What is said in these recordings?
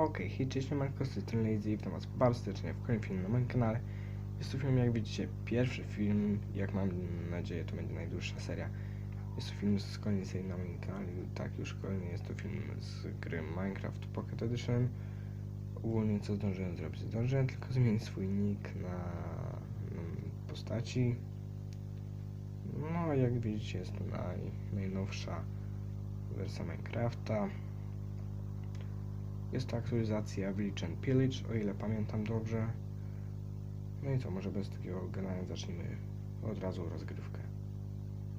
Okej, hej, cześć, Marko, z tej Lazy, witam was bardzo serdecznie w kolejnym filmie na moim kanale. Jest to film, jak widzicie, pierwszy film, jak mam nadzieję, to będzie najdłuższa seria. Jest to film z kolejnej serii na moim kanale, tak, już kolejny jest to film z gry Minecraft Pocket Edition. Ogólnie co zdążyłem zrobić? Zdążyłem tylko zmienić swój nick na, na postaci. No, jak widzicie, jest to naj, najnowsza wersja Minecrafta. Jest to aktualizacja Village and Pillage, o ile pamiętam dobrze. No i co, może bez takiego gadania zacznijmy od razu rozgrywkę.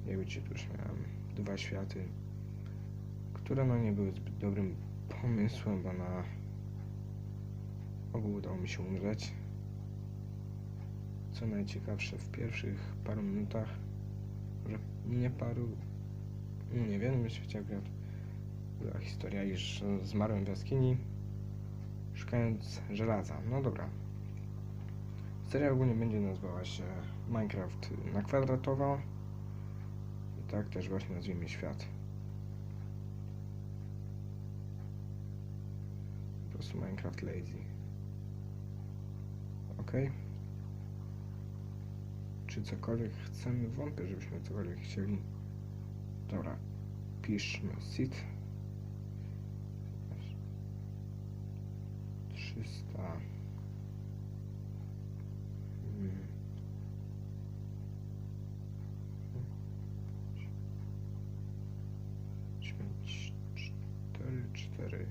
Jak widzicie, tu już miałem dwa światy, które no nie były zbyt dobrym pomysłem, bo na ogół udało mi się umrzeć. Co najciekawsze, w pierwszych paru minutach, może nie paru, nie wiem, świecie akurat była historia, iż zmarłem w jaskini szukając żelaza. No dobra. Seria ogólnie będzie nazywała się Minecraft na kwadratowo. I tak też właśnie nazwijmy świat. Po prostu Minecraft Lazy. Ok. Czy cokolwiek chcemy? Wątpię, żebyśmy cokolwiek chcieli. Dobra. Piszmy seed. 300 mm. Dziewięć, cztery, cztery.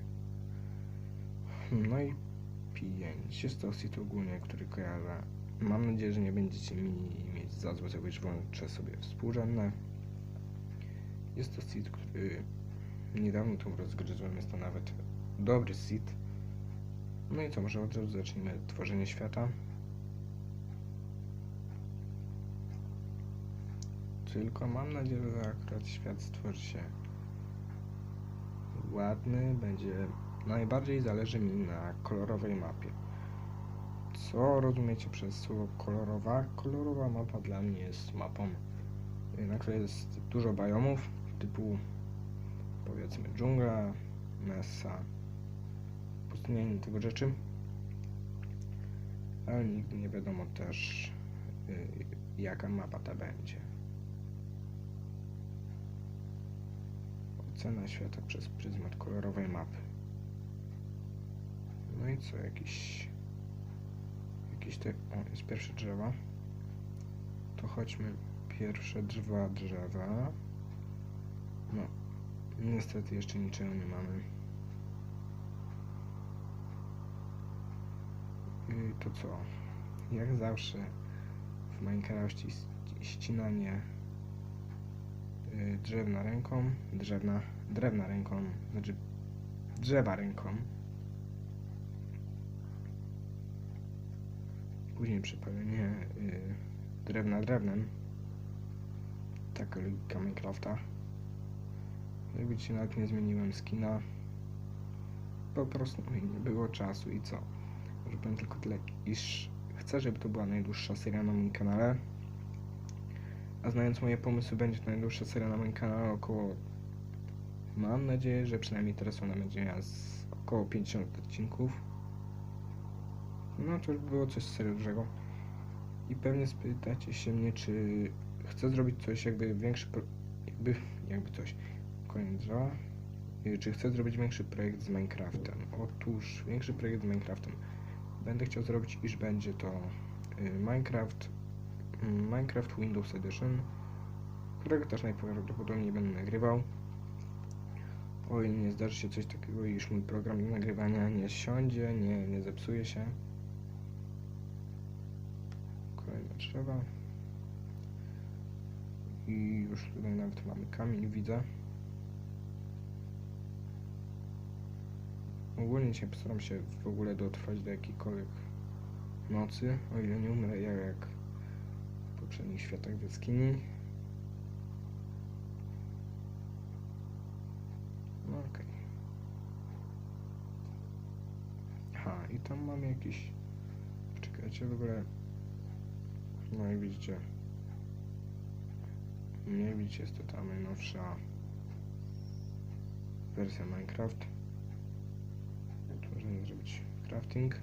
No i pięć. Jest to sit ogólnie, który kojarzę. Mam nadzieję, że nie będziecie mi mieć za złe, gdyż włączę sobie współrzędne. Jest to sit, który niedawno tu rozgryzłem. Jest to nawet dobry sit. No i co, może od razu tworzenie świata. Tylko mam nadzieję, że akurat świat stworzy się ładny, będzie... Najbardziej zależy mi na kolorowej mapie. Co rozumiecie przez słowo kolorowa? Kolorowa mapa dla mnie jest mapą, na której jest dużo biomów, typu powiedzmy dżungla, mesa, pustynienie tego rzeczy. Ale nigdy nie wiadomo też, yy, jaka mapa ta będzie. Ocena świata przez pryzmat kolorowej mapy. No i co, jakiś... Jakieś te... O, jest pierwsze drzewa. To chodźmy pierwsze dwa drzewa. No, niestety jeszcze niczego nie mamy. To co? Jak zawsze w Minecrafcie ścinanie drzewna ręką, drzewna, drewna ręką, znaczy drzewa ręką. Później przepalenie drewna drewnem. Taka logika Minecrafta. Jak widzicie, nawet nie zmieniłem skina. Po prostu nie było czasu i co? Może powiem tylko tyle, iż chcę, żeby to była najdłuższa seria na moim kanale. A znając moje pomysły, będzie to najdłuższa seria na moim kanale około... Mam nadzieję, że przynajmniej teraz ona będzie miała około 50 odcinków. No to już było coś serio dużego. I pewnie spytacie się mnie, czy chcę zrobić coś jakby większy... Jakby, jakby coś... Koniec drzewa. Czy chcę zrobić większy projekt z Minecraftem? Otóż, większy projekt z Minecraftem będę chciał zrobić, iż będzie to Minecraft Minecraft Windows Edition, którego też najprawdopodobniej będę nagrywał. O ile nie zdarzy się coś takiego, iż mój program nagrywania nie siądzie, nie, nie zepsuje się. Kolejne drzewa. I już tutaj nawet mamy kamień, widzę. Ogólnie dzisiaj postaram się w ogóle dotrwać do jakiejkolwiek nocy, o ile nie umrę ja jak w poprzednich światach w jaskini. No okej. Okay. I tam mamy jakiś... Czekajcie, w ogóle... No jak widzicie... Nie widzicie, jest to ta najnowsza wersja Minecraft zrobić crafting.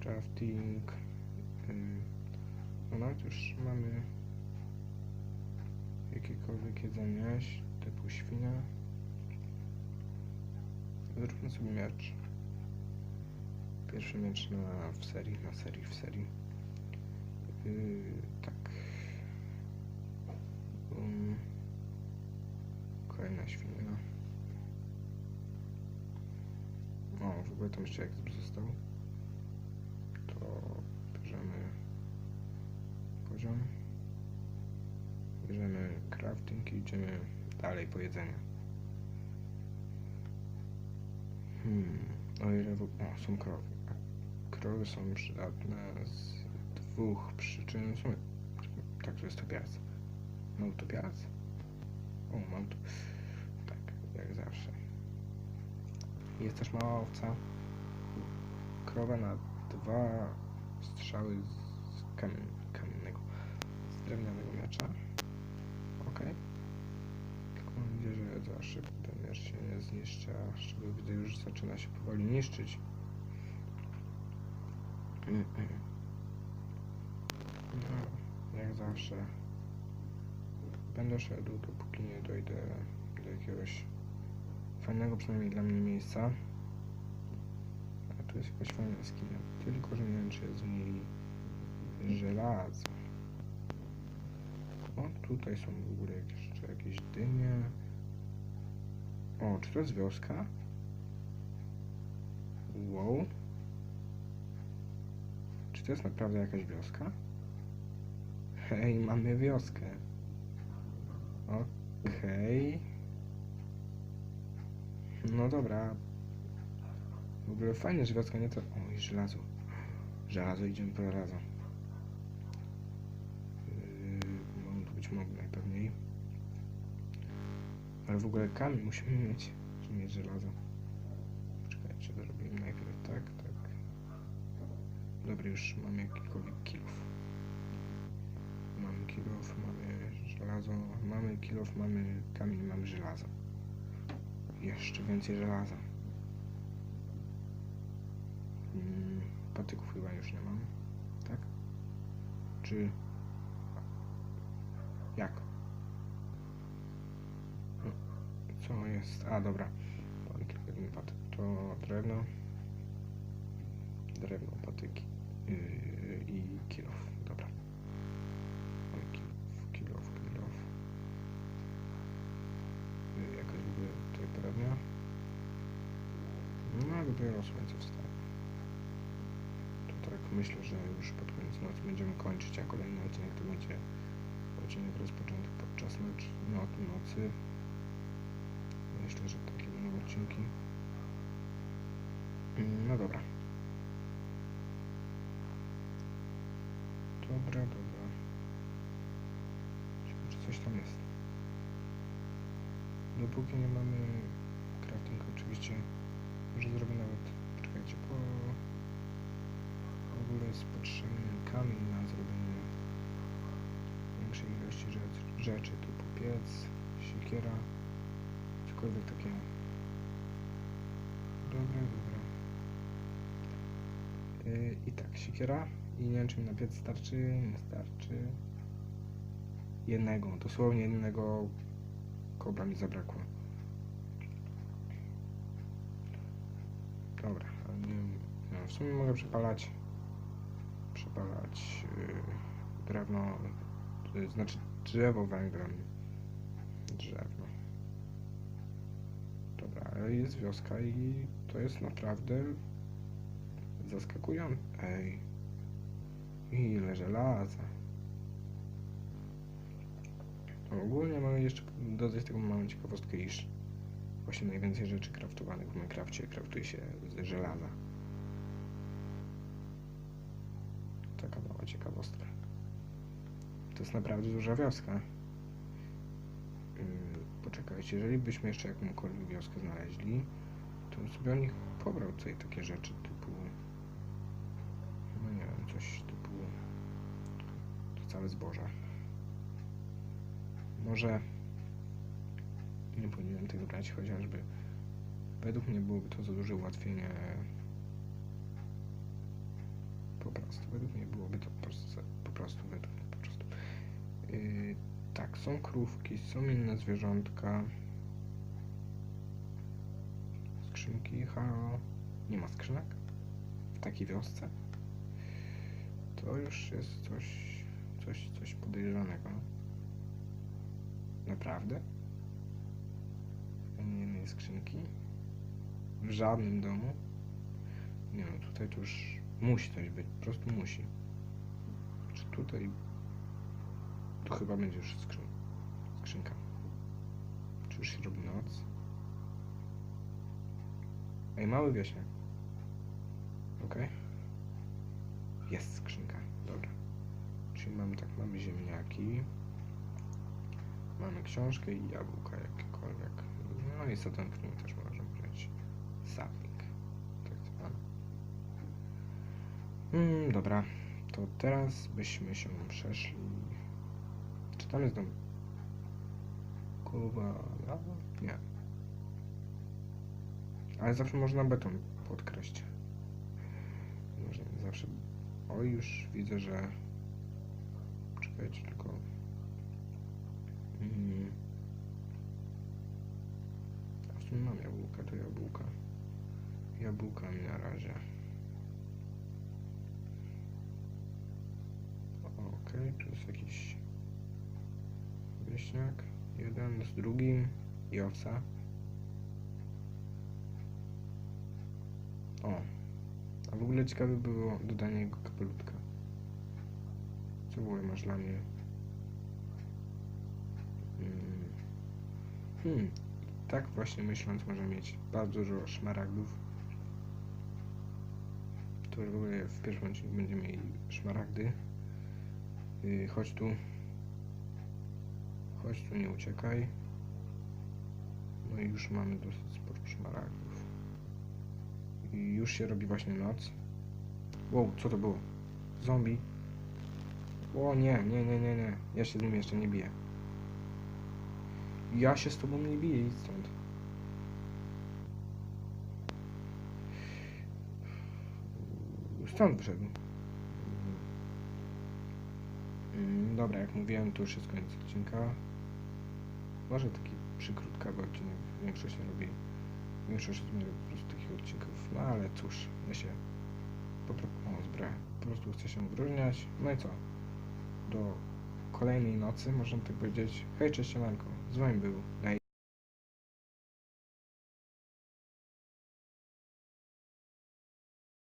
Crafting. Ym, no nawet już mamy jakiekolwiek jedzenie, typu świnia. Zróbmy sobie miecz. Pierwszy miecz na, w serii, na serii, w serii. Yy, tak. Um, kolejna świnia. O, w ogóle tam jeszcze jak został. To bierzemy poziom. Bierzemy crafting i idziemy dalej po jedzenie. Hmm, o ile w... O, są krowy. Krowy są przydatne z dwóch przyczyn. W sumie, tak, to jest topiac. Mam topiac? O, mam tu. Tak, jak zawsze. Jest też mała owca. Krowa na dwa strzały z kamien, kamiennego, z drewnianego miecza. Okej. Tylko mam nadzieję, że za szybko ten miecz się nie zniszczy, a szczególnie gdy już zaczyna się powoli niszczyć. Mm, mm. No, jak zawsze. Będę szedł, dopóki nie dojdę do jakiegoś fajnego, przynajmniej dla mnie miejsca. A tu jest jakaś fajna skinia, tylko że nie wiem, czy jest w niej żelazo. O, tutaj są w ogóle jeszcze jakieś dynie. O, czy to jest wioska? Wow. Czy to jest naprawdę jakaś wioska? Hej, mamy wioskę. Okej. No dobra. W ogóle fajnie, że nie to... O, i żelazo. Żelazo, idziemy po żelazo. Yy, mogą być moby najpewniej. Ale w ogóle kamień musimy mieć, żeby mieć żelazo. Czekajcie, to robimy najpierw tak, tak. Dobra, już mamy jakikolwiek kilów. Mamy kilów, mamy żelazo, mamy kilów, mamy kamień, mamy żelazo. Jeszcze więcej żelaza. Mm, patyków chyba już nie mam, tak? Czy... Jak? Co jest? A, dobra. Patyk. To drewno. Drewno, patyki. Yy, I kilof. Dobra. Drewnia. No, dopiero słońce wstaje. To tak myślę, że już pod koniec nocy będziemy kończyć, a kolejny odcinek to będzie odcinek rozpoczęty podczas noc, no, nocy. Myślę, że takie będą odcinki. No dobra. Dobra, dobra. Ciekawe, Czy coś tam jest? Dopóki nie mamy oczywiście, może zrobię nawet, poczekajcie, po w ogóle jest potrzebny kamień na zrobienie większej ilości rzeczy, rzeczy typu piec, siekiera, cokolwiek takiego. Dobra, dobra. Yy, I tak, siekiera i nie wiem czy mi na piec starczy, nie starczy. Jednego, dosłownie jednego kobra mi zabrakło. Dobra, w sumie mogę przepalać przepalać yy, drewno, yy, znaczy drzewo węglem. Drewno. Dobra, ale jest wioska i to jest naprawdę zaskakujące. Ej, ile żelaza. Ogólnie mamy jeszcze dodać taką małą ciekawostkę, iż właśnie najwięcej rzeczy kraftowanych w Minecrafcie kraftuje się z żelaza. Taka mała ciekawostka. To jest naprawdę duża wioska. Yy, poczekajcie, jeżeli byśmy jeszcze jakąkolwiek wioskę znaleźli, to bym sobie o nich pobrał tutaj takie rzeczy typu no nie wiem, coś typu to całe zboże. Może nie powinienem tego brać chociażby Według mnie byłoby to za duże ułatwienie. Po prostu, według mnie byłoby to po prostu, po prostu według mnie, po prostu. Yy, tak, są krówki, są inne zwierzątka. Skrzynki, halo. Nie ma skrzynek? W takiej wiosce? To już jest coś, coś, coś podejrzanego. Naprawdę? Ani jednej skrzynki? W żadnym domu? Nie no, tutaj to już musi coś być, po prostu musi. Czy tutaj... Tu chyba będzie już skrzyn... skrzynka. Czy już się robi noc? Ej, mały wieśniak. Okej. Jest skrzynka, dobra. Czyli mamy tak, mamy ziemniaki. Mamy książkę i jabłka jakiekolwiek. No i ten knił też możemy wziąć sapling. Tak zwany. Mm, dobra, to teraz byśmy się przeszli. Czy tam jest dom? Kowala? Nie. Ale zawsze można beton podkreślić. Można zawsze. Oj, już widzę, że. Czekajcie tylko. A w sumie mam jabłka, to jabłka. Jabłka mi na razie. Okej, tu jest jakiś wieśniak. Jeden z drugim i owca. O, a w ogóle ciekawe było dodanie jego kapelutka. Co było masz dla mnie? Hmm. hmm. Tak właśnie myśląc może mieć bardzo dużo szmaragdów. To w ogóle w pierwszym odcinku będziemy mieli szmaragdy. Yy, chodź tu. Chodź tu, nie uciekaj. No i już mamy dosyć sporo szmaragdów. I już się robi właśnie noc. Wow, co to było? Zombie. O nie, nie, nie, nie, nie. Ja się z nim jeszcze nie biję. Ja się z tobą nie biję, idź stąd. Stąd wyszedł. Mm, Dobra, jak mówiłem, to już jest koniec odcinka. Może taki przykrótkawy odcinek. Większość nie robi. Większość zmienia po prostu takich odcinków. No ale cóż, ja się po prostu zbroję. Po prostu chcę się wyróżniać. No i co? Do kolejnej nocy, można tak powiedzieć. Hej, cześć, siemanko. Z wami był.